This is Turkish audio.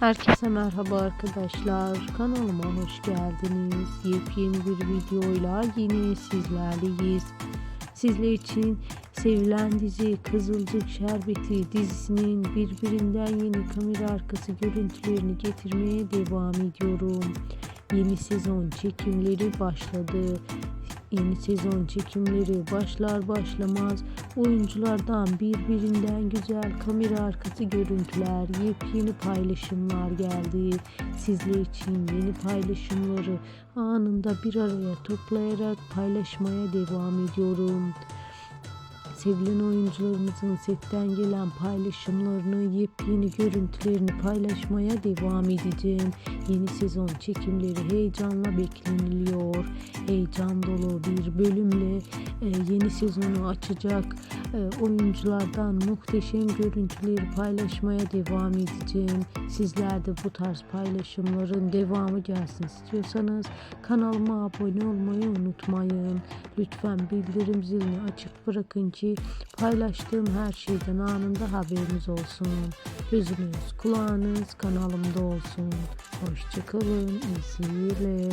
Herkese merhaba arkadaşlar. Kanalıma hoş geldiniz. Yepyeni bir videoyla yine sizlerleyiz. Sizler için sevilen dizi Kızılcık Şerbeti dizisinin birbirinden yeni kamera arkası görüntülerini getirmeye devam ediyorum. Yeni sezon çekimleri başladı. Yeni sezon çekimleri başlar başlamaz oyunculardan birbirinden güzel kamera arkası görüntüler, yepyeni paylaşımlar geldi. Sizler için yeni paylaşımları anında bir araya toplayarak paylaşmaya devam ediyorum. Sevilen oyuncularımızın setten gelen paylaşımlarını, yepyeni görüntülerini paylaşmaya devam edeceğim. Yeni sezon çekimleri heyecanla bekleniliyor. Heyecan dolu bir bölümle e, yeni sezonu açacak e, oyunculardan muhteşem görüntüleri paylaşmaya devam edeceğim. Sizler de bu tarz paylaşımların devamı gelsin istiyorsanız kanalıma abone olmayı unutmayın. Lütfen bildirim zilini açık bırakın ki paylaştığım her şeyden anında haberiniz olsun. Gözünüz, kulağınız kanalımda olsun. Hoşçakalın, iyi.